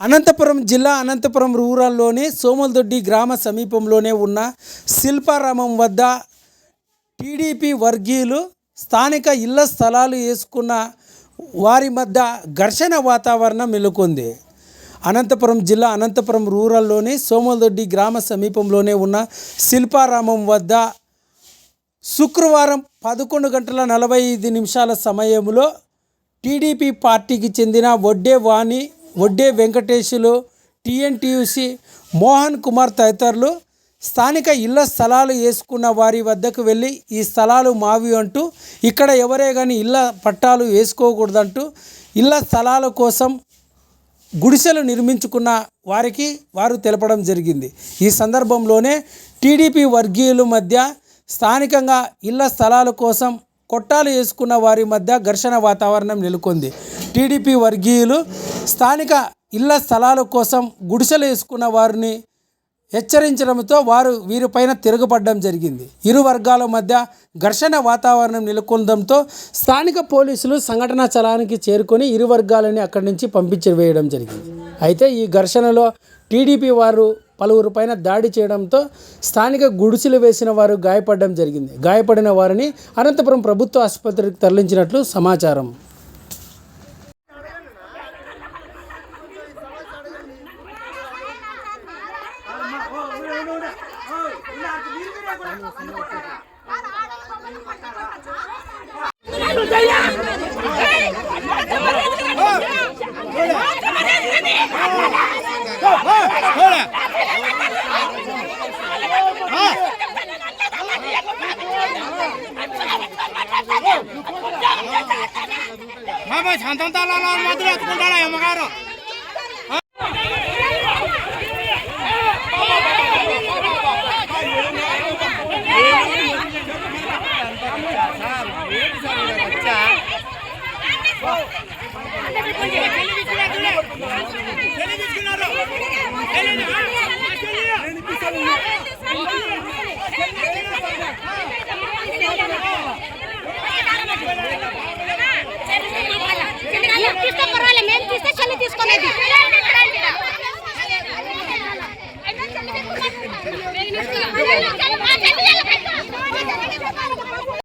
అనంతపురం జిల్లా అనంతపురం రూరల్లోని సోమలదొడ్డి గ్రామ సమీపంలోనే ఉన్న శిల్పారామం వద్ద టీడీపీ వర్గీయులు స్థానిక ఇళ్ళ స్థలాలు వేసుకున్న వారి మధ్య ఘర్షణ వాతావరణం నెలకొంది. అనంతపురం జిల్లా అనంతపురం రూరల్లోని సోమలదొడ్డి గ్రామ సమీపంలోనే ఉన్న శిల్పారామం వద్ద శుక్రవారం పదకొండు గంటల నలభై ఐదు నిమిషాల సమయంలో టీడీపీ పార్టీకి చెందిన వడ్డే వాణి వడ్డే వెంకటేశులు టీఎన్టీయూసీ మోహన్ కుమార్ తదితరులు స్థానిక ఇళ్ళ స్థలాలు వేసుకున్న వారి వద్దకు వెళ్ళి ఈ స్థలాలు మావి అంటూ ఇక్కడ ఎవరే కానీ ఇళ్ళ పట్టాలు వేసుకోకూడదంటూ ఇళ్ళ స్థలాల కోసం గుడిసెలు నిర్మించుకున్న వారికి వారు తెలపడం జరిగింది. ఈ సందర్భంలోనే టీడీపీ వర్గీయుల మధ్య స్థానికంగా ఇళ్ళ స్థలాల కోసం కొట్టాలు వేసుకున్న వారి మధ్య ఘర్షణ వాతావరణం నెలకొంది. టీడీపీ వర్గీయులు స్థానిక ఇళ్ళ స్థలాల కోసం గుడిసెలు వేసుకున్న వారిని హెచ్చరించడంతో వారు వీరిపైన తిరగబడడం జరిగింది. ఇరు వర్గాల మధ్య ఘర్షణ వాతావరణం నెలకొనడంతో స్థానిక పోలీసులు సంఘటనా స్థలానికి చేరుకొని ఇరు వర్గాలని అక్కడి నుంచి పంపించి వేయడం జరిగింది. అయితే ఈ ఘర్షణలో టీడీపీ వారు పలువురు పైన దాడి చేయడంతో స్థానిక గుడిసెలు వేసిన వారు గాయపడడం జరిగింది. గాయపడిన వారిని అనంతపురం ప్రభుత్వ ఆసుపత్రికి తరలించినట్లు సమాచారం. મામા છાંતા તાલા લાલ માદરા તું ડાળા યમગારો తీసుకో పర్వాలేదు మేము తీస్తే చల్లి తీసుకో